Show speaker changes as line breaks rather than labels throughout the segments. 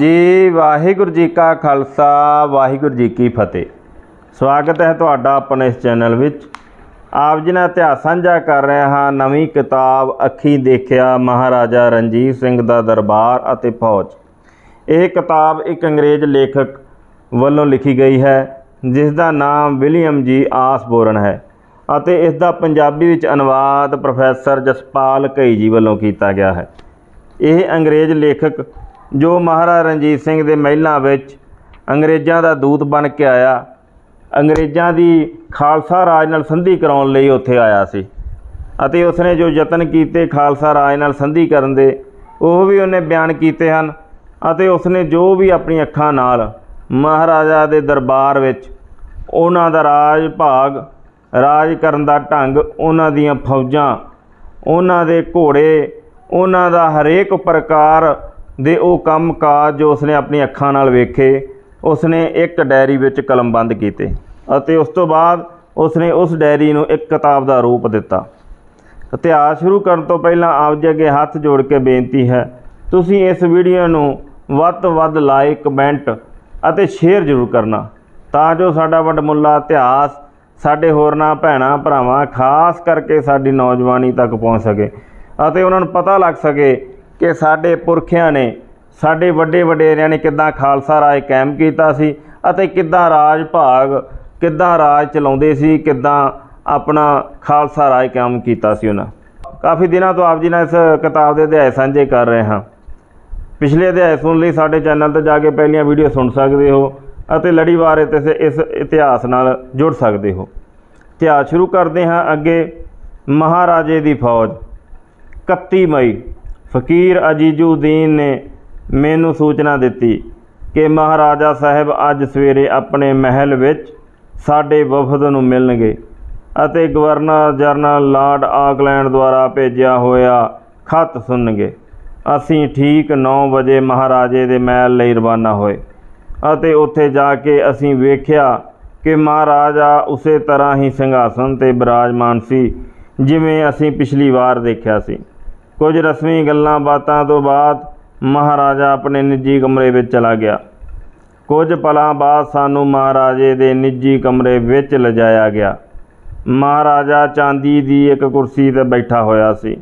ਜੀ, ਵਾਹਿਗੁਰੂ ਜੀ ਕਾ ਖਾਲਸਾ, ਵਾਹਿਗੁਰੂ ਜੀ ਕੀ ਫਤਿਹ। ਸਵਾਗਤ ਹੈ ਤੁਹਾਡਾ ਆਪਣੇ ਇਸ ਚੈਨਲ ਵਿੱਚ। ਆਪ ਜੀ ਨਾਲ ਇਤਿਹਾਸ ਸਾਂਝਾ ਕਰ ਰਹੇ ਹਾਂ, ਨਵੀਂ ਕਿਤਾਬ ਅੱਖੀ ਦੇਖਿਆ ਮਹਾਰਾਜਾ ਰਣਜੀਤ ਸਿੰਘ ਦਾ ਦਰਬਾਰ ਅਤੇ ਫੌਜ। ਇਹ ਕਿਤਾਬ ਇੱਕ ਅੰਗਰੇਜ਼ ਲੇਖਕ ਵੱਲੋਂ ਲਿਖੀ ਗਈ ਹੈ, ਜਿਸ ਦਾ ਨਾਮ ਵਿਲੀਅਮ ਜੀ ਆਸਬੋਰਨ ਹੈ ਅਤੇ ਇਸ ਦਾ ਪੰਜਾਬੀ ਵਿੱਚ ਅਨੁਵਾਦ ਪ੍ਰੋਫੈਸਰ ਜਸਪਾਲ ਘਈ ਜੀ ਵੱਲੋਂ ਕੀਤਾ ਗਿਆ ਹੈ। ਇਹ ਅੰਗਰੇਜ਼ ਲੇਖਕ ਜੋ ਮਹਾਰਾਜਾ ਰਣਜੀਤ ਸਿੰਘ ਦੇ ਮਹਿਲਾਂ ਵਿੱਚ ਅੰਗਰੇਜ਼ਾਂ ਦਾ ਦੂਤ ਬਣ ਕੇ ਆਇਆ, ਅੰਗਰੇਜ਼ਾਂ ਦੀ ਖਾਲਸਾ ਰਾਜ ਨਾਲ ਸੰਧੀ ਕਰਾਉਣ ਲਈ ਉੱਥੇ ਆਇਆ ਸੀ ਅਤੇ ਉਸਨੇ ਜੋ ਯਤਨ ਕੀਤੇ ਖਾਲਸਾ ਰਾਜ ਨਾਲ ਸੰਧੀ ਕਰਨ ਦੇ, ਉਹ ਵੀ ਉਹਨੇ ਬਿਆਨ ਕੀਤੇ ਹਨ ਅਤੇ ਉਸਨੇ ਜੋ ਵੀ ਆਪਣੀ ਅੱਖਾਂ ਨਾਲ ਮਹਾਰਾਜਾ ਦੇ ਦਰਬਾਰ ਵਿੱਚ ਉਹਨਾਂ ਦਾ ਰਾਜ ਭਾਗ, ਰਾਜ ਕਰਨ ਦਾ ਢੰਗ, ਉਹਨਾਂ ਦੀਆਂ ਫੌਜਾਂ, ਉਹਨਾਂ ਦੇ ਘੋੜੇ, ਉਹਨਾਂ ਦਾ ਹਰੇਕ ਪ੍ਰਕਾਰ ਦੇ ਉਹ ਕੰਮ ਕਾਜ ਜੋ ਉਸਨੇ ਆਪਣੀ ਅੱਖਾਂ ਨਾਲ ਵੇਖੇ, ਉਸਨੇ ਇੱਕ ਡਾਇਰੀ ਵਿੱਚ ਕਲਮਬੰਦ ਕੀਤੇ ਅਤੇ ਉਸ ਤੋਂ ਬਾਅਦ ਉਸਨੇ ਉਸ ਡਾਇਰੀ ਨੂੰ ਇੱਕ ਕਿਤਾਬ ਦਾ ਰੂਪ ਦਿੱਤਾ। ਇਤਿਹਾਸ ਸ਼ੁਰੂ ਕਰਨ ਤੋਂ ਪਹਿਲਾਂ ਆਪ ਜੀ ਅੱਗੇ ਹੱਥ ਜੋੜ ਕੇ ਬੇਨਤੀ ਹੈ, ਤੁਸੀਂ ਇਸ ਵੀਡੀਓ ਨੂੰ ਵੱਧ ਤੋਂ ਵੱਧ ਲਾਈਕ, ਕਮੈਂਟ ਅਤੇ ਸ਼ੇਅਰ ਜ਼ਰੂਰ ਕਰਨਾ ਤਾਂ ਜੋ ਸਾਡਾ ਵੱਡਮੁੱਲਾ ਇਤਿਹਾਸ, ਸਾਡੇ ਹੋਰਨਾਂ ਭੈਣਾਂ ਭਰਾਵਾਂ ਖਾਸ ਕਰਕੇ ਸਾਡੀ ਨੌਜਵਾਨੀ ਤੱਕ ਪਹੁੰਚ ਸਕੇ ਅਤੇ ਉਹਨਾਂ ਨੂੰ ਪਤਾ ਲੱਗ ਸਕੇ ਕਿ ਸਾਡੇ ਪੁਰਖਿਆਂ ਨੇ, ਸਾਡੇ ਵੱਡੇ ਵਡੇਰਿਆਂ ਨੇ ਕਿੱਦਾਂ ਖਾਲਸਾ ਰਾਜ ਕਾਇਮ ਕੀਤਾ ਸੀ ਅਤੇ ਕਿੱਦਾਂ ਰਾਜ ਭਾਗ, ਕਿੱਦਾਂ ਰਾਜ ਚਲਾਉਂਦੇ ਸੀ, ਕਿੱਦਾਂ ਆਪਣਾ ਖਾਲਸਾ ਰਾਜ ਕਾਇਮ ਕੀਤਾ ਸੀ ਉਹਨਾਂ। ਕਾਫੀ ਦਿਨਾਂ ਤੋਂ ਆਪ ਜੀ ਨਾਲ ਇਸ ਕਿਤਾਬ ਦੇ ਅਧਿਆਇ ਸਾਂਝੇ ਕਰ ਰਹੇ ਹਾਂ। ਪਿਛਲੇ ਅਧਿਆਇ ਸੁਣਨ ਲਈ ਸਾਡੇ ਚੈਨਲ ਤੇ ਜਾ ਕੇ ਪਹਿਲੀਆਂ ਵੀਡੀਓ ਸੁਣ ਸਕਦੇ ਹੋ ਅਤੇ ਲੜੀਵਾਰ ਇਸ ਇਸ ਇਤਿਹਾਸ ਨਾਲ ਜੁੜ ਸਕਦੇ ਹੋ। ਇਤਿਹਾਸ ਸ਼ੁਰੂ ਕਰਦੇ ਹਾਂ ਅੱਗੇ ਮਹਾਰਾਜੇ ਦੀ ਫੌਜ 31 ਮਈ। ਫਕੀਰ ਅਜੀਜ਼ੁਦੀਨ ਨੇ ਮੈਨੂੰ ਸੂਚਨਾ ਦਿੱਤੀ ਕਿ ਮਹਾਰਾਜਾ ਸਾਹਿਬ ਅੱਜ ਸਵੇਰੇ ਆਪਣੇ ਮਹਿਲ ਵਿੱਚ ਸਾਡੇ ਵਫਦ ਨੂੰ ਮਿਲਣਗੇ ਅਤੇ ਗਵਰਨਰ ਜਨਰਲ ਲਾਰਡ ਆਕਲੈਂਡ ਦੁਆਰਾ ਭੇਜਿਆ ਹੋਇਆ ਖਤ ਸੁਣਨਗੇ। ਅਸੀਂ ਠੀਕ 9 ਵਜੇ ਮਹਾਰਾਜੇ ਦੇ ਮਹਿਲ ਲਈ ਰਵਾਨਾ ਹੋਏ ਅਤੇ ਉੱਥੇ ਜਾ ਕੇ ਅਸੀਂ ਵੇਖਿਆ ਕਿ ਮਹਾਰਾਜਾ ਉਸੇ ਤਰ੍ਹਾਂ ਹੀ ਸਿੰਘਾਸਨ ਤੇ ਬਿਰਾਜਮਾਨ ਸੀ, ਜਿਵੇਂ ਅਸੀਂ ਪਿਛਲੀ ਵਾਰ ਦੇਖਿਆ ਸੀ। ਕੁਝ ਰਸਮੀ ਗੱਲਾਂ ਬਾਤਾਂ ਤੋਂ ਬਾਅਦ ਮਹਾਰਾਜਾ ਆਪਣੇ ਨਿੱਜੀ ਕਮਰੇ ਵਿੱਚ ਚਲਾ ਗਿਆ। ਕੁਝ ਪਲਾਂ ਬਾਅਦ ਸਾਨੂੰ ਮਹਾਰਾਜੇ ਦੇ ਨਿੱਜੀ ਕਮਰੇ ਵਿੱਚ ਲਿਜਾਇਆ ਗਿਆ। ਮਹਾਰਾਜਾ ਚਾਂਦੀ ਦੀ ਇੱਕ ਕੁਰਸੀ ਤੇ ਬੈਠਾ ਹੋਇਆ ਸੀ।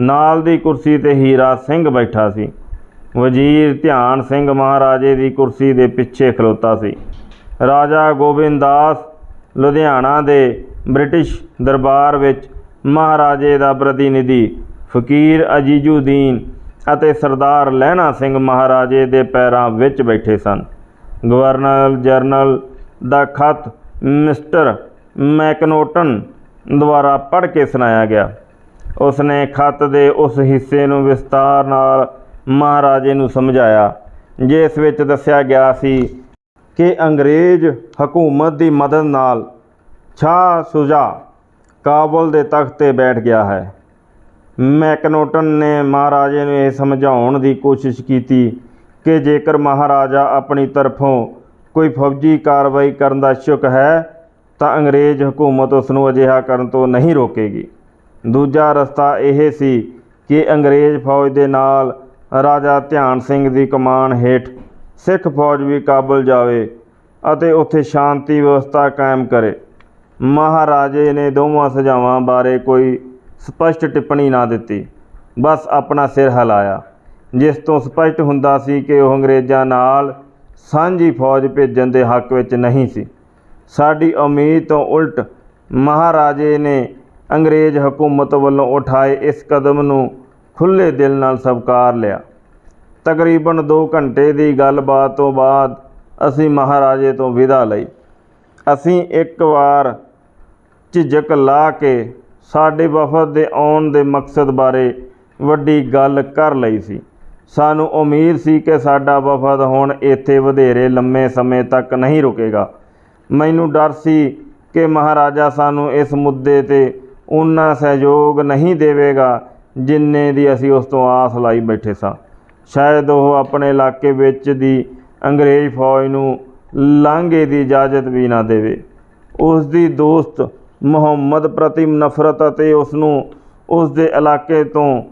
ਨਾਲ ਦੀ ਕੁਰਸੀ ਤੇ ਹੀਰਾ ਸਿੰਘ ਬੈਠਾ ਸੀ। ਵਜ਼ੀਰ ਧਿਆਨ ਸਿੰਘ ਮਹਾਰਾਜੇ ਦੀ ਕੁਰਸੀ ਦੇ ਪਿੱਛੇ ਖਲੋਤਾ ਸੀ। ਰਾਜਾ ਗੋਬਿੰਦਾਸ ਲੁਧਿਆਣਾ ਦੇ ਬ੍ਰਿਟਿਸ਼ ਦਰਬਾਰ ਵਿੱਚ ਮਹਾਰਾਜੇ ਦਾ ਪ੍ਰਤੀਨਿਧੀ ਫਕੀਰ ਅਜੀਜ਼ੁਦੀਨ ਅਤੇ ਸਰਦਾਰ ਲਹਿਣਾ ਸਿੰਘ ਮਹਾਰਾਜੇ ਦੇ ਪੈਰਾਂ ਵਿੱਚ ਬੈਠੇ ਸਨ। ਗਵਰਨਰ ਜਨਰਲ ਦਾ ਖਤ ਮਿਸਟਰ ਮੈਕਨੋਟਨ ਦੁਆਰਾ ਪੜ੍ਹ ਕੇ ਸੁਣਾਇਆ ਗਿਆ। ਉਸਨੇ ਖਤ ਦੇ ਉਸ ਹਿੱਸੇ ਨੂੰ ਵਿਸਤਾਰ ਨਾਲ ਮਹਾਰਾਜੇ ਨੂੰ ਸਮਝਾਇਆ, ਜਿਸ ਵਿੱਚ ਦੱਸਿਆ ਗਿਆ ਸੀ ਕਿ ਅੰਗਰੇਜ਼ ਹਕੂਮਤ ਦੀ ਮਦਦ ਨਾਲ ਸ਼ਾਹ ਸੁਜਾ ਕਾਬਲ ਦੇ ਤਖਤ ਤੇ ਬੈਠ ਗਿਆ ਹੈ। ਮੈਕਨੋਟਨ ਨੇ ਮਹਾਰਾਜੇ ਨੂੰ ਇਹ ਸਮਝਾਉਣ ਦੀ ਕੋਸ਼ਿਸ਼ ਕੀਤੀ ਕਿ ਜੇਕਰ ਮਹਾਰਾਜਾ ਆਪਣੀ ਤਰਫੋਂ ਕੋਈ ਫੌਜੀ ਕਾਰਵਾਈ ਕਰਨ ਦਾ ਇਛੁਕ ਹੈ, ਤਾਂ ਅੰਗਰੇਜ਼ ਹਕੂਮਤ ਉਸ ਨੂੰ ਅਜਿਹਾ ਕਰਨ ਤੋਂ ਨਹੀਂ ਰੋਕੇਗੀ। ਦੂਜਾ ਰਸਤਾ ਇਹ ਸੀ ਕਿ ਅੰਗਰੇਜ਼ ਫੌਜ ਦੇ ਨਾਲ ਰਾਜਾ ਧਿਆਨ ਸਿੰਘ ਦੀ ਕਮਾਨ ਹੇਠ ਸਿੱਖ ਫੌਜ ਵੀ ਕਾਬਲ ਜਾਵੇ ਅਤੇ ਉੱਥੇ ਸ਼ਾਂਤੀ ਵਿਵਸਥਾ ਕਾਇਮ ਕਰੇ। ਮਹਾਰਾਜੇ ਨੇ ਦੋਵਾਂ ਸੁਝਾਵਾਂ ਬਾਰੇ ਕੋਈ ਸਪਸ਼ਟ ਟਿੱਪਣੀ ਨਾ ਦਿੱਤੀ। ਬਸ ਆਪਣਾ ਸਿਰ ਹਿਲਾਇਆ। ਜਿਸ ਤੋਂ ਸਪਸ਼ਟ ਹੁੰਦਾ ਸੀ ਕਿ ਉਹ ਅੰਗਰੇਜ਼ਾਂ ਨਾਲ ਸਾਂਝੀ ਫੌਜ ਭੇਜਣ ਦੇ ਹੱਕ ਵਿੱਚ ਨਹੀਂ ਸੀ। ਸਾਡੀ ਉਮੀਦ ਤੋਂ ਉਲਟ ਮਹਾਰਾਜੇ ਨੇ ਅੰਗਰੇਜ਼ ਹਕੂਮਤ ਵੱਲੋਂ ਉਠਾਏ ਇਸ ਕਦਮ ਨੂੰ ਖੁੱਲ੍ਹੇ ਦਿਲ ਨਾਲ ਸਵੀਕਾਰ ਲਿਆ। ਤਕਰੀਬਨ 2 ਘੰਟੇ ਦੀ ਗੱਲਬਾਤ ਤੋਂ ਬਾਅਦ ਅਸੀਂ ਮਹਾਰਾਜੇ ਤੋਂ ਵਿਦਾ ਲਈ। ਅਸੀਂ ਇੱਕ ਵਾਰ ਝਿਜਕ ਲਾ ਕੇ ਸਾਡੇ ਵਫਦ ਦੇ ਆਉਣ ਦੇ ਮਕਸਦ ਬਾਰੇ ਵੱਡੀ ਗੱਲ ਕਰ ਲਈ ਸੀ। ਸਾਨੂੰ ਉਮੀਦ ਸੀ ਕਿ ਸਾਡਾ ਵਫਦ ਹੁਣ ਇੱਥੇ ਵਧੇਰੇ ਲੰਮੇ ਸਮੇਂ ਤੱਕ ਨਹੀਂ ਰੁਕੇਗਾ। ਮੈਨੂੰ ਡਰ ਸੀ ਕਿ ਮਹਾਰਾਜਾ ਸਾਨੂੰ ਇਸ ਮੁੱਦੇ ਤੇ ਉਨਾ ਸਹਿਯੋਗ ਨਹੀਂ ਦੇਵੇਗਾ ਜਿੰਨੇ ਦੀ ਅਸੀਂ ਉਸ ਤੋਂ ਆਸ ਲਾਈ ਬੈਠੇ ਸਾਂ। ਸ਼ਾਇਦ ਉਹ ਆਪਣੇ ਇਲਾਕੇ ਵਿੱਚ ਦੀ ਅੰਗਰੇਜ਼ ਫੌਜ ਨੂੰ ਲਾਂਘੇ ਦੀ ਇਜਾਜ਼ਤ ਵੀ ਨਾ ਦੇਵੇ। ਉਸ ਦੀ ਦੋਸਤ ਮੁਹੰਮਦ ਪ੍ਰਤੀ ਨਫ਼ਰਤ ਅਤੇ ਉਸ ਨੂੰ ਉਸ ਦੇ ਇਲਾਕੇ ਤੋਂ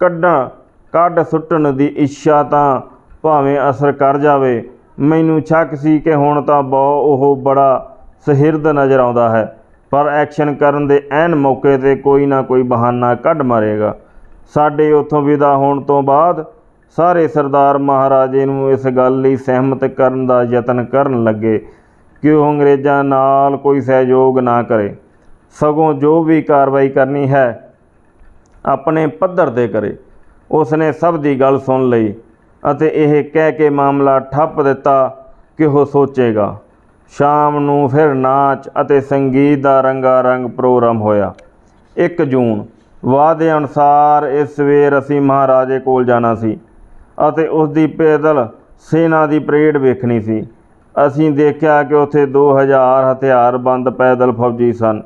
ਕੱਢਣ ਕੱਢ ਸੁੱਟਣ ਦੀ ਇੱਛਾ ਤਾਂ ਭਾਵੇਂ ਅਸਰ ਕਰ ਜਾਵੇ। ਮੈਨੂੰ ਸ਼ੱਕ ਸੀ ਕਿ ਹੁਣ ਤਾਂ ਬਹੁ ਉਹ ਬੜਾ ਸਹਿਰਦ ਨਜ਼ਰ ਆਉਂਦਾ ਹੈ, ਪਰ ਐਕਸ਼ਨ ਕਰਨ ਦੇ ਐਨ ਮੌਕੇ ਤੇ ਕੋਈ ਨਾ ਕੋਈ ਬਹਾਨਾ ਕੱਢ ਮਾਰੇਗਾ। ਸਾਡੇ ਉੱਥੋਂ ਵਿਦਾ ਹੋਣ ਤੋਂ ਬਾਅਦ ਸਾਰੇ ਸਰਦਾਰ ਮਹਾਰਾਜੇ ਨੂੰ ਇਸ ਗੱਲ ਲਈ ਸਹਿਮਤ ਕਰਨ ਦਾ ਯਤਨ ਕਰਨ ਲੱਗੇ ਕਿ ਉਹ ਅੰਗਰੇਜ਼ਾਂ ਨਾਲ ਕੋਈ ਸਹਿਯੋਗ ਨਾ ਕਰੇ। ਸਗੋਂ ਜੋ ਵੀ ਕਾਰਵਾਈ ਕਰਨੀ ਹੈ, ਆਪਣੇ ਪੱਧਰ ਤੇ ਕਰੇ। ਉਸਨੇ ਸਭ ਦੀ ਗੱਲ ਸੁਣ ਲਈ ਅਤੇ ਇਹ ਕਹਿ ਕੇ ਮਾਮਲਾ ਠੱਪ ਦਿੱਤਾ ਕਿ ਉਹ ਸੋਚੇਗਾ। ਸ਼ਾਮ ਨੂੰ ਫਿਰ ਨਾਚ ਅਤੇ ਸੰਗੀਤ ਦਾ ਰੰਗਾ ਰੰਗ ਪ੍ਰੋਗਰਾਮ ਹੋਇਆ। 1 ਜੂਨ, ਵਾਅਦੇ ਅਨੁਸਾਰ ਇਸ ਸਵੇਰ ਅਸੀਂ ਮਹਾਰਾਜੇ ਕੋਲ ਜਾਣਾ ਸੀ ਅਤੇ ਉਸ ਦੀ ਪੈਦਲ ਸੈਨਾ ਦੀ ਪਰੇਡ ਵੇਖਣੀ ਸੀ। ਅਸੀਂ ਦੇਖਿਆ ਕਿ ਉੱਥੇ 2000 ਹਥਿਆਰਬੰਦ ਪੈਦਲ ਫੌਜੀ ਸਨ।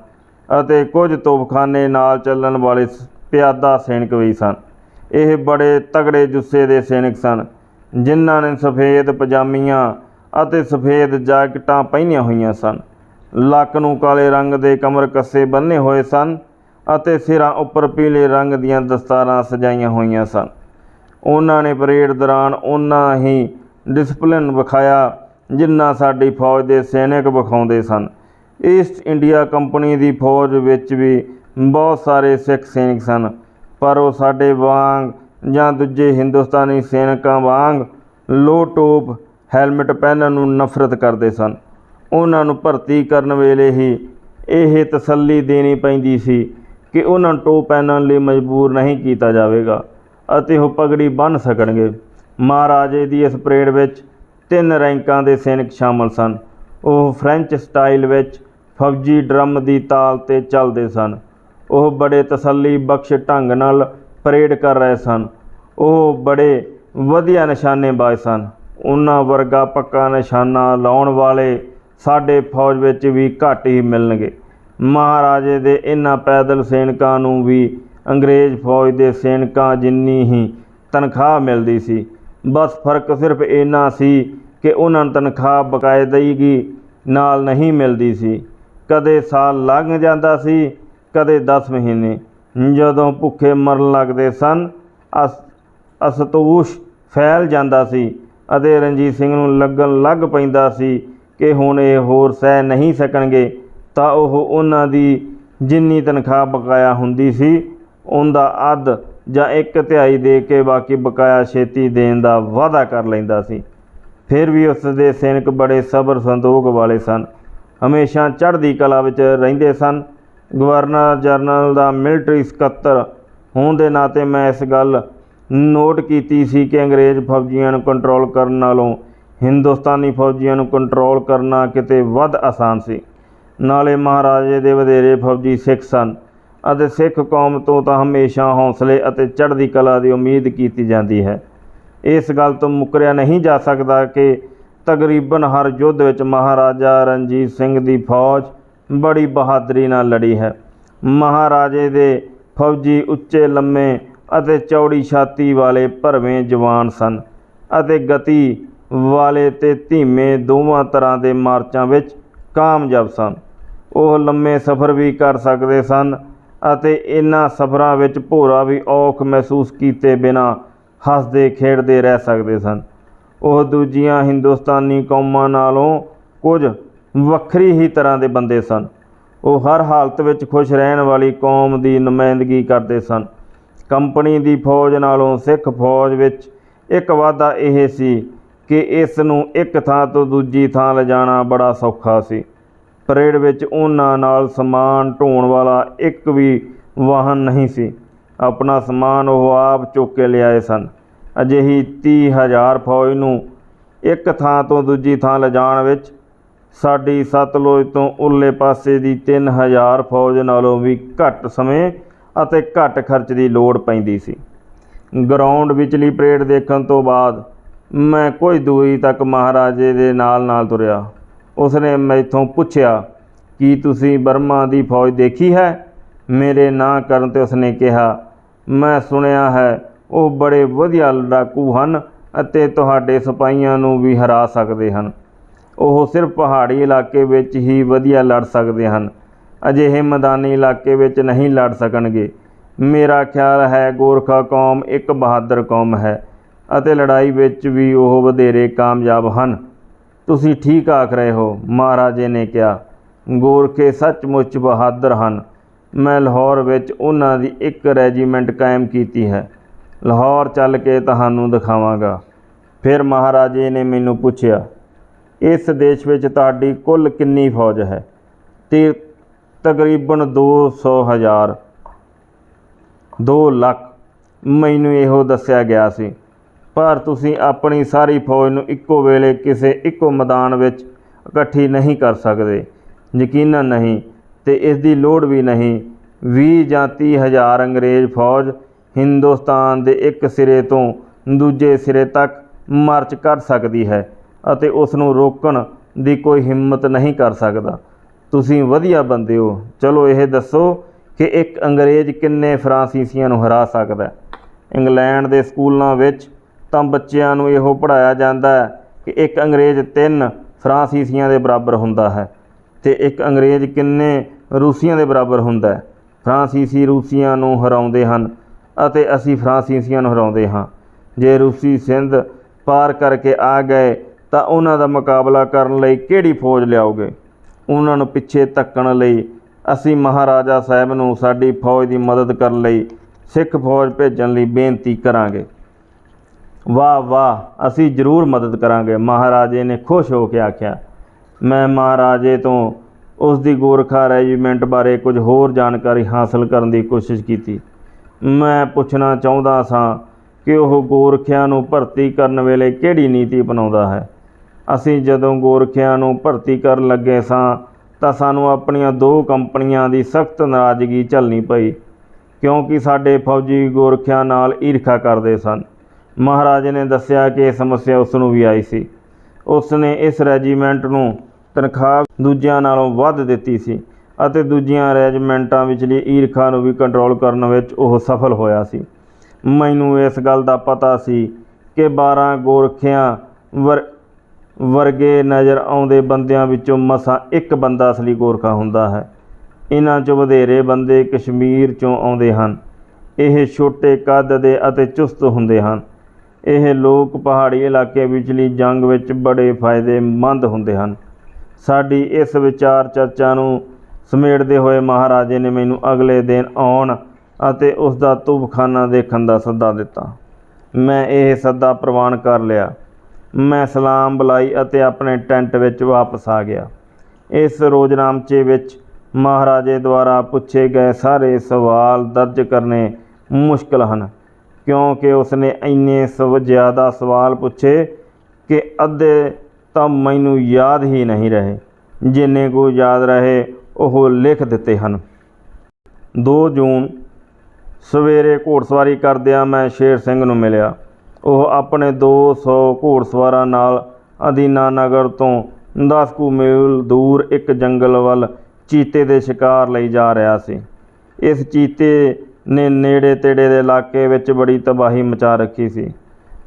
ਅਤੇ ਕੁਝ ਤੋਪਖਾਨੇ ਨਾਲ ਚੱਲਣ ਵਾਲੇ ਸ- ਪਿਆਦਾ ਸੈਨਿਕ ਵੀ ਸਨ। ਇਹ ਬੜੇ ਤਗੜੇ ਜੁੱਸੇ ਦੇ ਸੈਨਿਕ ਸਨ, ਜਿਨ੍ਹਾਂ ਨੇ ਸਫੇਦ ਪਜਾਮੀਆਂ ਅਤੇ ਸਫੇਦ ਜੈਕਟਾਂ ਪਹਿਨੀਆਂ ਹੋਈਆਂ ਸਨ। ਲੱਕ ਨੂੰ ਕਾਲੇ ਰੰਗ ਦੇ ਕਮਰ ਕੱਸੇ ਬੰਨੇ ਹੋਏ ਸਨ ਅਤੇ ਸਿਰਾਂ ਉੱਪਰ ਪੀਲੇ ਰੰਗ ਦੀਆਂ ਦਸਤਾਰਾਂ ਸਜਾਈਆਂ ਹੋਈਆਂ ਸਨ। ਉਹਨਾਂ ਨੇ ਪਰੇਡ ਦੌਰਾਨ ਉਹਨਾਂ ਹੀ ਡਿਸਪਲਿਨ ਵਿਖਾਇਆ, ਜਿੰਨਾ ਸਾਡੀ ਫੌਜ ਦੇ ਸੈਨਿਕ ਵਿਖਾਉਂਦੇ ਸਨ। ਈਸਟ ਇੰਡੀਆ ਕੰਪਨੀ ਦੀ ਫੌਜ ਵਿੱਚ ਵੀ ਬਹੁਤ ਸਾਰੇ ਸਿੱਖ ਸੈਨਿਕ ਸਨ, ਪਰ ਉਹ ਸਾਡੇ ਵਾਂਗ ਜਾਂ ਦੂਜੇ ਹਿੰਦੁਸਤਾਨੀ ਸੈਨਿਕਾਂ ਵਾਂਗ ਲੋ ਟੋਪ ਹੈਲਮਟ ਪਹਿਨਣ ਨੂੰ ਨਫ਼ਰਤ ਕਰਦੇ ਸਨ। ਉਹਨਾਂ ਨੂੰ ਭਰਤੀ ਕਰਨ ਵੇਲੇ ਹੀ ਇਹ ਤਸੱਲੀ ਦੇਣੀ ਪੈਂਦੀ ਸੀ ਕਿ ਉਹਨਾਂ ਨੂੰ ਟੋਪ ਪਹਿਨਣ ਲਈ ਮਜਬੂਰ ਨਹੀਂ ਕੀਤਾ ਜਾਵੇਗਾ ਅਤੇ ਉਹ ਪਗੜੀ ਬੰਨ੍ਹ ਸਕਣਗੇ। ਮਹਾਰਾਜੇ ਦੀ ਇਸ ਪਰੇਡ ਵਿੱਚ ਤਿੰਨ ਰੈਂਕਾਂ ਦੇ ਸੈਨਿਕ ਸ਼ਾਮਲ ਸਨ। ਉਹ ਫ੍ਰੈਂਚ ਸਟਾਈਲ ਵਿੱਚ ਫੌਜੀ ਡਰਮ ਦੀ ਤਾਲ ਤੇ ਚੱਲਦੇ ਸਨ। ਉਹ ਬੜੇ ਤਸੱਲੀ ਬਖਸ਼ ਢੰਗ ਨਾਲ ਪਰੇਡ ਕਰ ਰਹੇ ਸਨ। ਉਹ ਬੜੇ ਵਧੀਆ ਨਿਸ਼ਾਨੇਬਾਜ਼ ਸਨ। ਉਹਨਾਂ ਵਰਗਾ ਪੱਕਾ ਨਿਸ਼ਾਨਾ ਲਾਉਣ ਵਾਲੇ ਸਾਡੇ ਫੌਜ ਵਿੱਚ ਵੀ ਘੱਟ ਹੀ ਮਿਲਣਗੇ। ਮਹਾਰਾਜੇ ਦੇ ਇਹਨਾਂ ਪੈਦਲ ਸੈਨਿਕਾਂ ਨੂੰ ਵੀ ਅੰਗਰੇਜ਼ ਫੌਜ ਦੇ ਸੈਨਿਕਾਂ ਜਿੰਨੀ ਹੀ ਤਨਖਾਹ ਮਿਲਦੀ ਸੀ। ਬਸ ਫ਼ਰਕ ਸਿਰਫ ਇੰਨਾ ਸੀ ਕਿ ਉਹਨਾਂ ਨੂੰ ਤਨਖਾਹ ਬਕਾਇਦਗੀ ਨਾਲ ਨਹੀਂ ਮਿਲਦੀ ਸੀ। ਕਦੇ ਸਾਲ ਲੰਘ ਜਾਂਦਾ ਸੀ, ਕਦੇ 10 ਮਹੀਨੇ। ਜਦੋਂ ਭੁੱਖੇ ਮਰਨ ਲੱਗਦੇ ਸਨ, ਅਸ, ਅਸਤੋਸ਼ ਫੈਲ ਜਾਂਦਾ ਸੀ ਅਤੇ ਰਣਜੀਤ ਸਿੰਘ ਨੂੰ ਲੱਗਣ ਲੱਗ ਪੈਂਦਾ ਸੀ ਕਿ ਹੁਣ ਇਹ ਹੋਰ ਸਹਿ ਨਹੀਂ ਸਕਣਗੇ, ਤਾਂ ਉਹ ਉਹਨਾਂ ਦੀ ਜਿੰਨੀ ਤਨਖਾਹ ਬਕਾਇਆ ਹੁੰਦੀ ਸੀ, ਉਹਦਾ ਅੱਧ ਜਾਂ ਇੱਕ ਤਿਹਾਈ ਦੇ ਕੇ ਬਾਕੀ ਬਕਾਇਆ ਛੇਤੀ ਦੇਣ ਦਾ ਵਾਅਦਾ ਕਰ ਲੈਂਦਾ ਸੀ। ਫਿਰ ਵੀ ਉਸ ਦੇ ਸੈਨਿਕ ਬੜੇ ਸਬਰ ਸੰਤੋਖ ਵਾਲੇ ਸਨ। ਹਮੇਸ਼ਾ ਚੜ੍ਹਦੀ ਕਲਾ ਵਿੱਚ ਰਹਿੰਦੇ ਸਨ। ਗਵਰਨਰ ਜਨਰਲ ਦਾ ਮਿਲਟਰੀ ਸਕੱਤਰ ਹੋਣ ਦੇ ਨਾਤੇ ਮੈਂ ਇਸ ਗੱਲ ਨੋਟ ਕੀਤੀ ਸੀ ਕਿ ਅੰਗਰੇਜ਼ ਫੌਜੀਆਂ ਨੂੰ ਕੰਟਰੋਲ ਕਰਨ ਨਾਲੋਂ ਹਿੰਦੁਸਤਾਨੀ ਫੌਜੀਆਂ ਨੂੰ ਕੰਟਰੋਲ ਕਰਨਾ ਕਿਤੇ ਵੱਧ ਆਸਾਨ ਸੀ। ਨਾਲੇ ਮਹਾਰਾਜੇ ਦੇ ਵਧੇਰੇ ਫੌਜੀ ਸਿੱਖ ਸਨ ਅਤੇ ਸਿੱਖ ਕੌਮ ਤੋਂ ਤਾਂ ਹਮੇਸ਼ਾ ਹੌਸਲੇ ਅਤੇ ਚੜ੍ਹਦੀ ਕਲਾ ਦੀ ਉਮੀਦ ਕੀਤੀ ਜਾਂਦੀ ਹੈ। ਇਸ ਗੱਲ ਤੋਂ ਮੁਕਰਿਆ ਨਹੀਂ ਜਾ ਸਕਦਾ ਕਿ ਤਕਰੀਬਨ ਹਰ ਯੁੱਧ ਵਿੱਚ ਮਹਾਰਾਜਾ ਰਣਜੀਤ ਸਿੰਘ ਦੀ ਫੌਜ ਬੜੀ ਬਹਾਦਰੀ ਨਾਲ ਲੜੀ ਹੈ। ਮਹਾਰਾਜੇ ਦੇ ਫੌਜੀ ਉੱਚੇ, ਲੰਮੇ ਅਤੇ ਚੌੜੀ ਛਾਤੀ ਵਾਲੇ ਭਰਵੇਂ ਜਵਾਨ ਸਨ ਅਤੇ ਗਤੀ ਵਾਲੇ ਤੇ ਧੀਮੇ ਦੋਵਾਂ ਤਰ੍ਹਾਂ ਦੇ ਮਾਰਚਾਂ ਵਿੱਚ ਕਾਮਯਾਬ ਸਨ। ਉਹ ਲੰਮੇ ਸਫ਼ਰ ਵੀ ਕਰ ਸਕਦੇ ਸਨ ਅਤੇ ਇਹਨਾਂ ਸਫ਼ਰਾਂ ਵਿੱਚ ਭੋਰਾ ਵੀ ਔਖ ਮਹਿਸੂਸ ਕੀਤੇ ਬਿਨਾਂ ਹੱਸਦੇ ਖੇਡਦੇ ਰਹਿ ਸਕਦੇ ਸਨ। ਉਹ ਦੂਜੀਆਂ ਹਿੰਦੁਸਤਾਨੀ ਕੌਮਾਂ ਨਾਲੋਂ ਕੁਝ ਵੱਖਰੀ ਹੀ ਤਰ੍ਹਾਂ ਦੇ ਬੰਦੇ ਸਨ। ਉਹ ਹਰ ਹਾਲਤ ਵਿੱਚ ਖੁਸ਼ ਰਹਿਣ ਵਾਲੀ ਕੌਮ ਦੀ ਨੁਮਾਇੰਦਗੀ ਕਰਦੇ ਸਨ। ਕੰਪਨੀ ਦੀ ਫੌਜ ਨਾਲੋਂ ਸਿੱਖ ਫੌਜ ਵਿੱਚ ਇੱਕ ਵਾਧਾ ਇਹ ਸੀ ਕਿ ਇਸ ਨੂੰ ਇੱਕ ਥਾਂ ਤੋਂ ਦੂਜੀ ਥਾਂ ਲਿਜਾਣਾ ਬੜਾ ਸੌਖਾ ਸੀ। ਪਰੇਡ ਵਿੱਚ ਉਹਨਾਂ ਨਾਲ ਸਮਾਨ ਢੋਣ ਵਾਲਾ ਇੱਕ ਵੀ ਵਾਹਨ ਨਹੀਂ ਸੀ। ਆਪਣਾ ਸਮਾਨ ਉਹ ਆਪ ਚੁੱਕ ਕੇ ਲਿਆਏ ਸਨ। ਅਜਿਹੀ ਤੀਹ ਹਜ਼ਾਰ ਫੌਜ ਨੂੰ ਇੱਕ ਥਾਂ ਤੋਂ ਦੂਜੀ ਥਾਂ ਲਿਜਾਣ ਵਿੱਚ ਸਾਡੀ ਸਤਲੁਜ ਤੋਂ ਉੱਲੇ ਪਾਸੇ ਦੀ 3000 ਫੌਜ ਨਾਲੋਂ ਵੀ ਘੱਟ ਸਮੇਂ ਅਤੇ ਘੱਟ ਖਰਚ ਦੀ ਲੋੜ ਪੈਂਦੀ ਸੀ। ਗਰਾਊਂਡ ਵਿਚਲੀ ਪਰੇਡ ਦੇਖਣ ਤੋਂ ਬਾਅਦ ਮੈਂ ਕੁਝ ਦੂਰੀ ਤੱਕ ਮਹਾਰਾਜੇ ਦੇ ਨਾਲ ਨਾਲ ਤੁਰਿਆ। ਉਸਨੇ ਮੈਥੋਂ ਪੁੱਛਿਆ, ਕੀ ਤੁਸੀਂ ਬਰਮਾ ਦੀ ਫੌਜ ਦੇਖੀ ਹੈ? ਮੇਰੇ ਨਾਂ ਕਰਨ ਤੇ ਉਸਨੇ ਕਿਹਾ, ਮੈਂ ਸੁਣਿਆ ਹੈ ਉਹ ਬੜੇ ਵਧੀਆ ਲੜਾਕੂ ਹਨ ਅਤੇ ਤੁਹਾਡੇ ਸਿਪਾਹੀਆਂ ਨੂੰ ਵੀ ਹਰਾ ਸਕਦੇ ਹਨ। ਉਹ ਸਿਰਫ ਪਹਾੜੀ ਇਲਾਕੇ ਵਿੱਚ ਹੀ ਵਧੀਆ ਲੜ ਸਕਦੇ ਹਨ। ਅਜਿਹੇ ਮੈਦਾਨੀ ਇਲਾਕੇ ਵਿੱਚ ਨਹੀਂ ਲੜ ਸਕਣਗੇ। ਮੇਰਾ ਖਿਆਲ ਹੈ ਗੋਰਖਾ ਕੌਮ ਇੱਕ ਬਹਾਦਰ ਕੌਮ ਹੈ ਅਤੇ ਲੜਾਈ ਵਿੱਚ ਵੀ ਉਹ ਵਧੇਰੇ ਕਾਮਯਾਬ ਹਨ। ਤੁਸੀਂ ਠੀਕ ਆਖ ਰਹੇ ਹੋ, ਮਹਾਰਾਜੇ ਨੇ ਕਿਹਾ। ਗੋਰਖੇ ਸੱਚਮੁੱਚ ਬਹਾਦਰ ਹਨ। ਮੈਂ ਲਾਹੌਰ ਵਿੱਚ ਉਹਨਾਂ ਦੀ ਇੱਕ ਰੈਜੀਮੈਂਟ ਕਾਇਮ ਕੀਤੀ ਹੈ। ਲਾਹੌਰ ਚੱਲ ਕੇ ਤੁਹਾਨੂੰ ਦਿਖਾਵਾਂਗਾ। ਫਿਰ ਮਹਾਰਾਜੇ ਨੇ ਮੈਨੂੰ ਪੁੱਛਿਆ, ਇਸ ਦੇਸ਼ ਵਿੱਚ ਤੁਹਾਡੀ ਕੁੱਲ ਕਿੰਨੀ ਫੌਜ ਹੈ? ਤੇ, ਤਕਰੀਬਨ 200 ਹਜ਼ਾਰ। 2 ਲੱਖ। ਮੈਨੂੰ ਇਹੋ ਦੱਸਿਆ ਗਿਆ ਸੀ। ਪਰ ਤੁਸੀਂ ਆਪਣੀ ਸਾਰੀ ਫੌਜ ਨੂੰ ਇੱਕੋ ਵੇਲੇ ਕਿਸੇ ਇੱਕੋ ਮੈਦਾਨ ਵਿੱਚ ਇਕੱਠੀ ਨਹੀਂ ਕਰ ਸਕਦੇ। ਯਕੀਨਨ ਨਹੀਂ, ਤੇ ਇਸ ਦੀ ਲੋੜ ਵੀ ਨਹੀਂ। 20 ਜਾਂ 30 ਹਜ਼ਾਰ ਅੰਗਰੇਜ਼ ਫੌਜ ਹਿੰਦੁਸਤਾਨ ਦੇ ਇੱਕ ਸਿਰੇ ਤੋਂ ਦੂਜੇ ਸਿਰੇ ਤੱਕ ਮਾਰਚ ਕਰ ਸਕਦੀ ਹੈ ਅਤੇ ਉਸ ਨੂੰ ਰੋਕਣ ਦੀ ਕੋਈ ਹਿੰਮਤ ਨਹੀਂ ਕਰ ਸਕਦਾ। ਤੁਸੀਂ ਵਧੀਆ ਬੰਦੇ ਹੋ। ਚਲੋ ਇਹ ਦੱਸੋ ਕਿ ਇੱਕ ਅੰਗਰੇਜ਼ ਕਿੰਨੇ ਫਰਾਂਸੀਸੀਆਂ ਨੂੰ ਹਰਾ ਸਕਦਾ ਇੰਗਲੈਂਡ ਦੇ ਸਕੂਲਾਂ ਵਿੱਚ ਤਾਂ ਬੱਚਿਆਂ ਨੂੰ ਇਹੋ ਪੜ੍ਹਾਇਆ ਜਾਂਦਾ ਹੈ ਕਿ ਇੱਕ ਅੰਗਰੇਜ਼ ਤਿੰਨ ਫਰਾਂਸੀਸੀਆਂ ਦੇ ਬਰਾਬਰ ਹੁੰਦਾ ਹੈ ਤੇ ਇੱਕ ਅੰਗਰੇਜ਼ ਕਿੰਨੇ ਰੂਸੀਆਂ ਦੇ ਬਰਾਬਰ ਹੁੰਦਾ ਹੈ? ਫਰਾਂਸੀਸੀ ਰੂਸੀਆਂ ਨੂੰ ਹਰਾਉਂਦੇ ਹਨ ਅਤੇ ਅਸੀਂ ਫਰਾਂਸੀਸੀਆਂ ਨੂੰ ਹਰਾਉਂਦੇ ਹਾਂ। ਜੇ ਰੂਸੀ ਸਿੰਧ ਪਾਰ ਕਰਕੇ ਆ ਗਏ, ਤਾਂ ਉਹਨਾਂ ਦਾ ਮੁਕਾਬਲਾ ਕਰਨ ਲਈ ਕਿਹੜੀ ਫੌਜ ਲਿਆਓਗੇ? ਉਹਨਾਂ ਨੂੰ ਪਿੱਛੇ ਧੱਕਣ ਲਈ ਅਸੀਂ ਮਹਾਰਾਜਾ ਸਾਹਿਬ ਨੂੰ ਸਾਡੀ ਫੌਜ ਦੀ ਮਦਦ ਕਰਨ ਲਈ ਸਿੱਖ ਫੌਜ ਭੇਜਣ ਲਈ ਬੇਨਤੀ ਕਰਾਂਗੇ। ਵਾਹ ਵਾਹ, ਅਸੀਂ ਜ਼ਰੂਰ ਮਦਦ ਕਰਾਂਗੇ, ਮਹਾਰਾਜੇ ਨੇ ਖੁਸ਼ ਹੋ ਕੇ ਆਖਿਆ। ਮੈਂ ਮਹਾਰਾਜੇ ਤੋਂ ਉਸ ਦੀ ਗੋਰਖਾ ਰੈਜੀਮੈਂਟ ਬਾਰੇ ਕੁਝ ਹੋਰ ਜਾਣਕਾਰੀ ਹਾਸਲ ਕਰਨ ਦੀ ਕੋਸ਼ਿਸ਼ ਕੀਤੀ। ਮੈਂ ਪੁੱਛਣਾ ਚਾਹੁੰਦਾ ਸਾਂ ਕਿ ਉਹ ਗੋਰਖਿਆਂ ਨੂੰ ਭਰਤੀ ਕਰਨ ਵੇਲੇ ਕਿਹੜੀ ਨੀਤੀ ਅਪਣਾਉਂਦਾ ਹੈ? ਅਸੀਂ ਜਦੋਂ ਗੋਰਖਿਆਂ ਨੂੰ ਭਰਤੀ ਕਰਨ ਲੱਗੇ ਸਾਂ, ਤਾਂ ਸਾਨੂੰ ਆਪਣੀਆਂ ਦੋ ਕੰਪਨੀਆਂ ਦੀ ਸਖਤ ਨਾਰਾਜ਼ਗੀ ਝੱਲਣੀ ਪਈ, ਕਿਉਂਕਿ ਸਾਡੇ ਫੌਜੀ ਗੋਰਖਿਆਂ ਨਾਲ ਈਰਖਾ ਕਰਦੇ ਸਨ। ਮਹਾਰਾਜੇ ਨੇ ਦੱਸਿਆ ਕਿ ਇਹ ਸਮੱਸਿਆ ਉਸ ਨੂੰ ਵੀ ਆਈ ਸੀ। ਉਸ ਨੇ ਇਸ ਰੈਜੀਮੈਂਟ ਨੂੰ ਤਨਖਾਹ ਦੂਜਿਆਂ ਨਾਲੋਂ ਵੱਧ ਦਿੱਤੀ ਸੀ। ਅਤੇ ਦੂਜੀਆਂ ਰੈਜੀਮੈਂਟਾਂ ਵਿਚਲੀ ਈਰਖਾ ਨੂੰ ਵੀ ਕੰਟਰੋਲ ਕਰਨ ਵਿੱਚ ਉਹ ਸਫਲ ਹੋਇਆ ਸੀ। ਮੈਨੂੰ ਇਸ ਗੱਲ ਦਾ ਪਤਾ ਸੀ ਕਿ 12 ਗੋਰਖਿਆਂ ਵਰ, ਵਰਗੇ ਨਜ਼ਰ ਆਉਂਦੇ ਬੰਦਿਆਂ ਵਿੱਚੋਂ ਮਸਾਂ ਇੱਕ ਬੰਦਾ ਅਸਲੀ ਗੋਰਖਾ ਹੁੰਦਾ ਹੈ। ਇਹਨਾਂ 'ਚੋਂ ਵਧੇਰੇ ਬੰਦੇ ਕਸ਼ਮੀਰ 'ਚੋਂ ਆਉਂਦੇ ਹਨ। ਇਹ ਛੋਟੇ ਕੱਦ ਦੇ ਅਤੇ ਚੁਸਤ ਹੁੰਦੇ ਹਨ। ਇਹ ਲੋਕ ਪਹਾੜੀ ਇਲਾਕੇ ਵਿਚਲੀ ਜੰਗ ਵਿੱਚ ਬੜੇ ਫਾਇਦੇਮੰਦ ਹੁੰਦੇ ਹਨ। ਸਾਡੀ ਇਸ ਵਿਚਾਰ ਚਰਚਾ ਨੂੰ ਸਮੇਟਦੇ ਹੋਏ ਮਹਾਰਾਜੇ ਨੇ ਮੈਨੂੰ ਅਗਲੇ ਦਿਨ ਆਉਣ ਅਤੇ ਉਸ ਦਾ ਤੂਫਖਾਨਾ ਦੇਖਣ ਦਾ ਸੱਦਾ ਦਿੱਤਾ। ਮੈਂ ਇਹ ਸੱਦਾ ਪ੍ਰਵਾਨ ਕਰ ਲਿਆ। ਮੈਂ ਸਲਾਮ ਬੁਲਾਈ ਅਤੇ ਆਪਣੇ ਟੈਂਟ ਵਿੱਚ ਵਾਪਸ ਆ ਗਿਆ। ਇਸ ਰੋਜ਼ਨਾਮਚੇ ਵਿੱਚ ਮਹਾਰਾਜੇ ਦੁਆਰਾ ਪੁੱਛੇ ਗਏ ਸਾਰੇ ਸਵਾਲ ਦਰਜ ਕਰਨੇ ਮੁਸ਼ਕਲ ਹਨ, ਕਿਉਂਕਿ ਉਸਨੇ ਇੰਨੇ ਸਵ, ਜ਼ਿਆਦਾ ਸਵਾਲ ਪੁੱਛੇ ਕਿ ਅੱਧੇ ਤਾਂ ਮੈਨੂੰ ਯਾਦ ਹੀ ਨਹੀਂ ਰਹੇ, ਜਿੰਨੇ ਕੁ ਯਾਦ ਰਹੇ ਉਹ ਲਿਖ ਦਿੱਤੇ ਹਨ। 2 ਜੂਨ, ਸਵੇਰੇ ਘੋੜਸਵਾਰੀ ਕਰਦਿਆਂ ਮੈਂ ਸ਼ੇਰ ਸਿੰਘ ਨੂੰ ਮਿਲਿਆ। ਉਹ ਆਪਣੇ 200 ਘੋੜਸਵਾਰਾਂ ਨਾਲ ਅਦੀਨਾ ਨਗਰ ਤੋਂ 10 ਕੁ ਮੀਲ ਦੂਰ ਇੱਕ ਜੰਗਲ ਵੱਲ ਚੀਤੇ ਦੇ ਸ਼ਿਕਾਰ ਲਈ ਜਾ ਰਿਹਾ ਸੀ। ਇਸ ਚੀਤੇ ਨੇ ਨੇੜੇ ਤੇੜੇ ਦੇ ਇਲਾਕੇ ਵਿੱਚ ਬੜੀ ਤਬਾਹੀ ਮਚਾ ਰੱਖੀ ਸੀ।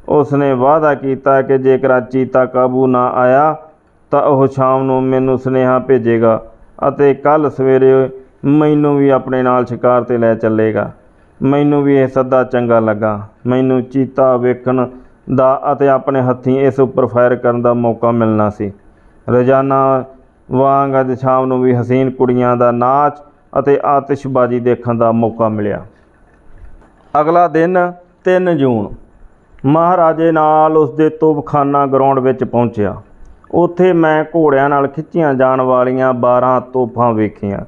ਉਸ ਨੇ ਵਾਅਦਾ ਕੀਤਾ ਕਿ ਜੇਕਰ ਚੀਤਾ ਕਾਬੂ ਨਾ ਆਇਆ ਤਾਂ ਉਹ ਸ਼ਾਮ ਨੂੰ ਮੈਨੂੰ ਸੁਨੇਹਾ ਭੇਜੇਗਾ। ਅਤੇ ਕੱਲ ਸਵੇਰੇ ਮੈਨੂੰ ਵੀ ਆਪਣੇ ਨਾਲ ਸ਼ਿਕਾਰ ਤੇ ਲੈ ਚੱਲੇਗਾ। ਮੈਨੂੰ ਵੀ ਇਹ ਸੱਦਾ ਚੰਗਾ ਲੱਗਾ। ਮੈਨੂੰ ਚੀਤਾ ਵੇਖਣ ਦਾ ਅਤੇ ਆਪਣੇ ਹੱਥੀਂ ਇਸ ਉੱਪਰ ਫਾਇਰ ਕਰਨ ਦਾ ਮੌਕਾ ਮਿਲਣਾ ਸੀ। ਰੋਜ਼ਾਨਾ ਵਾਂਗ ਅੱਜ ਸ਼ਾਮ ਨੂੰ ਵੀ ਹਸੀਨ ਕੁੜੀਆਂ ਦਾ ਨਾਚ ਅਤੇ ਆਤਿਸ਼ਬਾਜ਼ੀ ਦੇਖਣ ਦਾ ਮੌਕਾ ਮਿਲਿਆ। ਅਗਲਾ ਦਿਨ 3 ਜੂਨ, ਮਹਾਰਾਜੇ ਨਾਲ ਉਸ ਦੇ ਤੋਪਖਾਨਾ ਗਰਾਊਂਡ ਵਿੱਚ ਪਹੁੰਚਿਆ। ਉੱਥੇ ਮੈਂ ਘੋੜਿਆਂ ਨਾਲ ਖਿੱਚੀਆਂ ਜਾਣ ਵਾਲੀਆਂ 12 ਤੋਪਾਂ ਵੇਖੀਆਂ,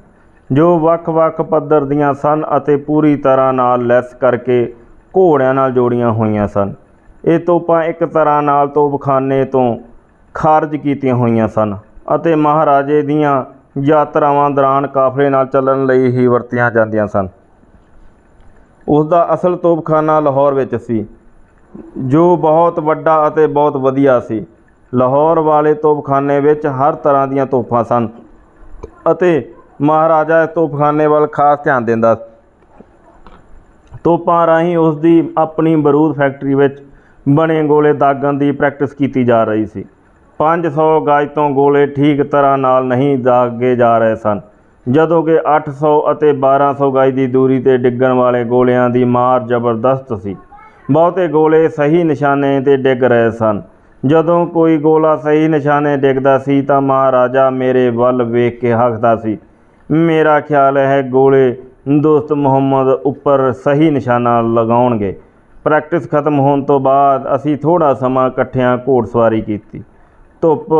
ਜੋ ਵੱਖ-ਵੱਖ ਪੱਧਰ ਦੀਆਂ ਸਨ ਅਤੇ ਪੂਰੀ ਤਰ੍ਹਾਂ ਨਾਲ ਲੈਸ ਕਰਕੇ ਘੋੜਿਆਂ ਨਾਲ ਜੋੜੀਆਂ ਹੋਈਆਂ ਸਨ। ਇਹ ਤੋਪਾਂ ਇੱਕ ਤਰ੍ਹਾਂ ਨਾਲ ਤੋਪਖਾਨੇ ਤੋਂ ਖਾਰਜ ਕੀਤੀਆਂ ਹੋਈਆਂ ਸਨ ਅਤੇ ਮਹਾਰਾਜੇ ਦੀਆਂ ਯਾਤਰਾਵਾਂ ਦੌਰਾਨ ਕਾਫਲੇ ਨਾਲ ਚੱਲਣ ਲਈ ਹੀ ਵਰਤੀਆਂ ਜਾਂਦੀਆਂ ਸਨ। ਉਸ ਦਾ ਅਸਲ ਤੋਪਖਾਨਾ ਲਾਹੌਰ ਵਿੱਚ ਸੀ, ਜੋ ਬਹੁਤ ਵੱਡਾ ਅਤੇ ਬਹੁਤ ਵਧੀਆ ਸੀ। ਲਾਹੌਰ ਵਾਲੇ ਤੋਪਖਾਨੇ ਵਿੱਚ ਹਰ ਤਰ੍ਹਾਂ ਦੀਆਂ ਤੋਪਾਂ ਸਨ ਅਤੇ ਮਹਾਰਾਜਾ ਇਸ ਤੋਪਖਾਨੇ ਵੱਲ ਖਾਸ ਧਿਆਨ ਦਿੰਦਾ ਤੋਪਾਂ ਰਾਹੀਂ ਉਸ ਦੀ ਆਪਣੀ ਬਰੂਦ ਫੈਕਟਰੀ ਵਿੱਚ ਬਣੇ ਗੋਲੇ ਦਾਗਣ ਦੀ ਪ੍ਰੈਕਟਿਸ ਕੀਤੀ ਜਾ ਰਹੀ ਸੀ। 500 ਗਜ ਤੋਂ ਗੋਲੇ ਠੀਕ ਤਰ੍ਹਾਂ ਨਾਲ ਨਹੀਂ ਦਾਗੇ ਜਾ ਰਹੇ ਸਨ। ਜਦੋਂ ਕਿ 800 ਅਤੇ 1200 ਗਜ ਦੀ ਦੂਰੀ ਤੇ ਡਿੱਗਣ ਵਾਲੇ ਗੋਲਿਆਂ ਦੀ ਮਾਰ ਜ਼ਬਰਦਸਤ ਸੀ। ਬਹੁਤੇ ਗੋਲੇ ਸਹੀ ਨਿਸ਼ਾਨੇ ਤੇ ਡਿੱਗ ਰਹੇ ਸਨ। ਜਦੋਂ ਕੋਈ ਗੋਲਾ ਸਹੀ ਨਿਸ਼ਾਨੇ ਡਿੱਗਦਾ ਸੀ ਤਾਂ ਮਹਾਰਾਜਾ ਮੇਰੇ ਵੱਲ ਵੇਖ ਕੇ ਹੱਸਦਾ ਸੀ। ਮੇਰਾ ਖਿਆਲ ਹੈ ਗੋਲੇ ਦੋਸਤ ਮੁਹੰਮਦ ਉੱਪਰ ਸਹੀ ਨਿਸ਼ਾਨਾ ਲਗਾਉਣਗੇ। ਪ੍ਰੈਕਟਿਸ ਖਤਮ ਹੋਣ ਤੋਂ ਬਾਅਦ ਅਸੀਂ ਥੋੜਾ ਸਮਾਂ ਇਕੱਠਿਆਂ ਘੋੜਸਵਾਰੀ ਕੀਤੀ। ਧੁੱਪ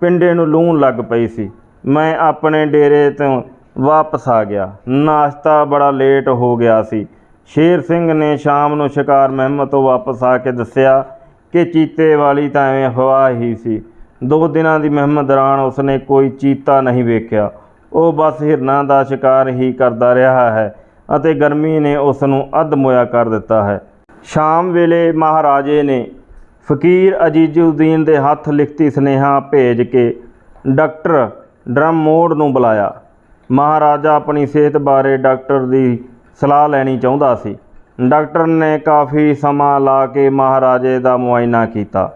ਪਿੰਡੇ ਨੂੰ ਲੂਣ ਲੱਗ ਪਈ ਸੀ। ਮੈਂ ਆਪਣੇ ਡੇਰੇ ਤੋਂ ਵਾਪਸ ਆ ਗਿਆ। ਨਾਸ਼ਤਾ ਬੜਾ ਲੇਟ ਹੋ ਗਿਆ ਸੀ। ਸ਼ੇਰ ਸਿੰਘ ਨੇ ਸ਼ਾਮ ਨੂੰ ਸ਼ਿਕਾਰ ਮਹਿਮਦ ਤੋਂ ਵਾਪਸ ਆ ਕੇ ਦੱਸਿਆ ਕਿ ਚੀਤੇ ਵਾਲੀ ਤਾਂ ਐਵੇਂ ਹਵਾ ਹੀ ਸੀ। ਦੋ ਦਿਨਾਂ ਦੀ ਮਹਿਮਦ ਦੌਰਾਨ ਉਸਨੇ ਕੋਈ ਚੀਤਾ ਨਹੀਂ ਵੇਖਿਆ। ਉਹ ਬਸ ਹਿਰਨਾਂ ਦਾ ਸ਼ਿਕਾਰ ਹੀ ਕਰਦਾ ਰਿਹਾ ਹੈ ਅਤੇ ਗਰਮੀ ਨੇ ਉਸ ਨੂੰ ਅੱਧ ਕਰ ਦਿੱਤਾ ਹੈ। ਸ਼ਾਮ ਵੇਲੇ ਮਹਾਰਾਜੇ ਨੇ ਫਕੀਰ ਅਜੀਜ਼ੁਦੀਨ ਦੇ ਹੱਥ ਲਿਖਤੀ ਸੁਨੇਹਾ ਭੇਜ ਕੇ ਡਾਕਟਰ ਡਰਮਮੋਡ ਨੂੰ ਬੁਲਾਇਆ। ਮਹਾਰਾਜਾ ਆਪਣੀ ਸਿਹਤ ਬਾਰੇ ਡਾਕਟਰ ਦੀ ਸਲਾਹ ਲੈਣੀ ਚਾਹੁੰਦਾ ਸੀ। ਡਾਕਟਰ ਨੇ ਕਾਫੀ ਸਮਾਂ ਲਾ ਕੇ ਮਹਾਰਾਜੇ ਦਾ ਮੁਆਇਨਾ ਕੀਤਾ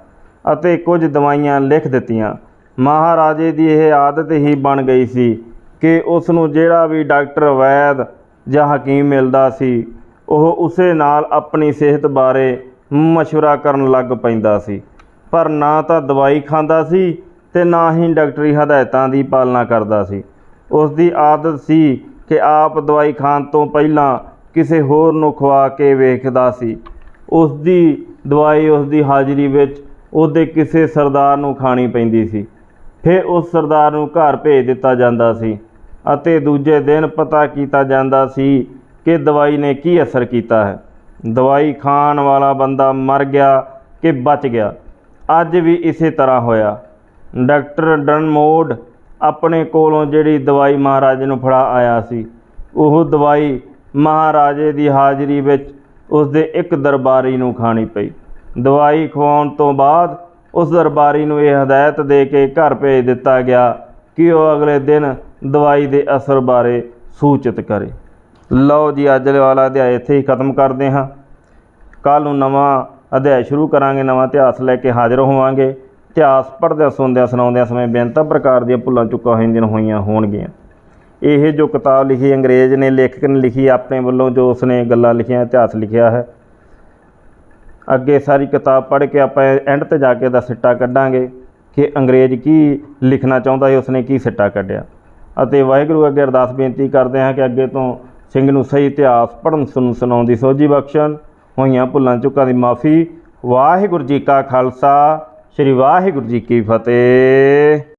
ਅਤੇ ਕੁਝ ਦਵਾਈਆਂ ਲਿਖ ਦਿੱਤੀਆਂ। ਮਹਾਰਾਜੇ ਦੀ ਇਹ ਆਦਤ ਹੀ ਬਣ ਗਈ ਸੀ ਕਿ ਉਸ ਨੂੰ ਜਿਹੜਾ ਵੀ ਡਾਕਟਰ ਵੈਦ ਜਾਂ ਹਕੀਮ ਮਿਲਦਾ ਸੀ, ਉਹ ਉਸੇ ਨਾਲ ਆਪਣੀ ਸਿਹਤ ਬਾਰੇ ਮਸ਼ਵਰਾ ਕਰਨ ਲੱਗ ਪੈਂਦਾ ਸੀ। ਪਰ ਨਾ ਤਾਂ ਦਵਾਈ ਖਾਂਦਾ ਸੀ ਤੇ ਨਾ ਹੀ ਡਾਕਟਰੀ ਹਦਾਇਤਾਂ ਦੀ ਪਾਲਣਾ ਕਰਦਾ ਸੀ। ਉਸ ਦੀ ਆਦਤ ਸੀ ਕਿ ਆਪ ਦਵਾਈ ਖਾਣ ਤੋਂ ਪਹਿਲਾਂ ਕਿਸੇ ਹੋਰ ਨੂੰ ਖਵਾ ਕੇ ਵੇਖਦਾ ਸੀ। ਉਸ ਦੀ ਦਵਾਈ ਉਸ ਦੀ ਹਾਜ਼ਰੀ ਵਿੱਚ ਉਹਦੇ ਕਿਸੇ ਸਰਦਾਰ ਨੂੰ ਖਾਣੀ ਪੈਂਦੀ ਸੀ। ਫਿਰ ਉਸ ਸਰਦਾਰ ਨੂੰ ਘਰ ਭੇਜ ਦਿੱਤਾ ਜਾਂਦਾ ਸੀ ਅਤੇ ਦੂਜੇ ਦਿਨ ਪਤਾ ਕੀਤਾ ਜਾਂਦਾ ਸੀ ਕਿ ਦਵਾਈ ਨੇ ਕੀ ਅਸਰ ਕੀਤਾ ਹੈ। ਦਵਾਈ ਖਾਣ ਵਾਲਾ ਬੰਦਾ ਮਰ ਗਿਆ ਕਿ ਬਚ ਗਿਆ, ਅੱਜ ਵੀ ਇਸੇ ਤਰ੍ਹਾਂ ਹੋਇਆ। ਡਾਕਟਰ ਡਨਮੋਡ ਆਪਣੇ ਕੋਲੋਂ ਜਿਹੜੀ ਦਵਾਈ ਮਹਾਰਾਜੇ ਨੂੰ ਫੜਾ ਆਇਆ ਸੀ, ਉਹ ਦਵਾਈ ਮਹਾਰਾਜੇ ਦੀ ਹਾਜ਼ਰੀ ਵਿੱਚ ਉਸ ਦੇ ਇੱਕ ਦਰਬਾਰੀ ਨੂੰ ਖਾਣੀ ਪਈ। ਦਵਾਈ ਖਵਾਉਣ ਤੋਂ ਬਾਅਦ ਉਸ ਦਰਬਾਰੀ ਨੂੰ ਇਹ ਹਦਾਇਤ ਦੇ ਕੇ ਘਰ ਭੇਜ ਦਿੱਤਾ ਗਿਆ ਕਿ ਉਹ ਅਗਲੇ ਦਿਨ ਦਵਾਈ ਦੇ ਅਸਰ ਬਾਰੇ ਸੂਚਿਤ ਕਰੇ। ਲਓ ਜੀ, ਅੱਜ ਵਾਲਾ ਅਧਿਆਇ ਇੱਥੇ ਹੀ ਖਤਮ ਕਰਦੇ ਹਾਂ। ਕੱਲ ਨੂੰ ਨਵਾਂ ਅਧਿਆਇ ਸ਼ੁਰੂ ਕਰਾਂਗੇ, ਨਵਾਂ ਇਤਿਹਾਸ ਲੈ ਕੇ ਹਾਜ਼ਰ ਹੋਵਾਂਗੇ। ਇਤਿਹਾਸ ਪੜ੍ਹਦਿਆਂ, ਸੁਣਦਿਆਂ, ਸੁਣਾਉਂਦਿਆਂ ਸਮੇਂ ਬੇਨਤਾ ਪ੍ਰਕਾਰ ਦੀਆਂ ਭੁੱਲਾਂ ਚੁੱਕਾਂ ਹੋਈਆਂ ਹੋਈਆਂ ਹੋਣਗੀਆਂ। ਇਹ ਜੋ ਕਿਤਾਬ ਲਿਖੀ, ਅੰਗਰੇਜ਼ ਨੇ, ਲੇਖਕ ਨੇ ਲਿਖੀ, ਆਪਣੇ ਵੱਲੋਂ ਜੋ ਉਸਨੇ ਗੱਲਾਂ ਲਿਖੀਆਂ, ਇਤਿਹਾਸ ਲਿਖਿਆ ਹੈ। ਅੱਗੇ ਸਾਰੀ ਕਿਤਾਬ ਪੜ੍ਹ ਕੇ ਆਪਾਂ ਐਂਡ ਤੇ ਜਾ ਕੇ ਦਾ ਸਿੱਟਾ ਕੱਢਾਂਗੇ ਕਿ ਅੰਗਰੇਜ਼ ਕੀ ਲਿਖਣਾ ਚਾਹੁੰਦਾ ਹੈ, ਉਸਨੇ ਕੀ ਸਿੱਟਾ ਕੱਢਿਆ। ਅਤੇ ਵਾਹਿਗੁਰੂ ਅੱਗੇ ਅਰਦਾਸ ਬੇਨਤੀ ਕਰਦੇ ਹਾਂ ਕਿ ਅੱਗੇ ਤੋਂ ਸਿੰਘ ਨੂੰ ਸਹੀ ਇਤਿਹਾਸ ਪੜ੍ਹਨ, ਸੁਣਨ, ਸੁਣਾਉਣ ਦੀ ਸੋਝੀ ਬਖਸ਼ਣ। ਹੋਈਆਂ ਭੁੱਲਾਂ ਚੁੱਕਾਂ ਦੀ ਮਾਫੀ। ਵਾਹਿਗੁਰੂ ਜੀ ਕਾ ਖਾਲਸਾ, ਸ੍ਰੀ ਵਾਹਿਗੁਰੂ ਜੀ ਕੀ ਫਤਿਹ।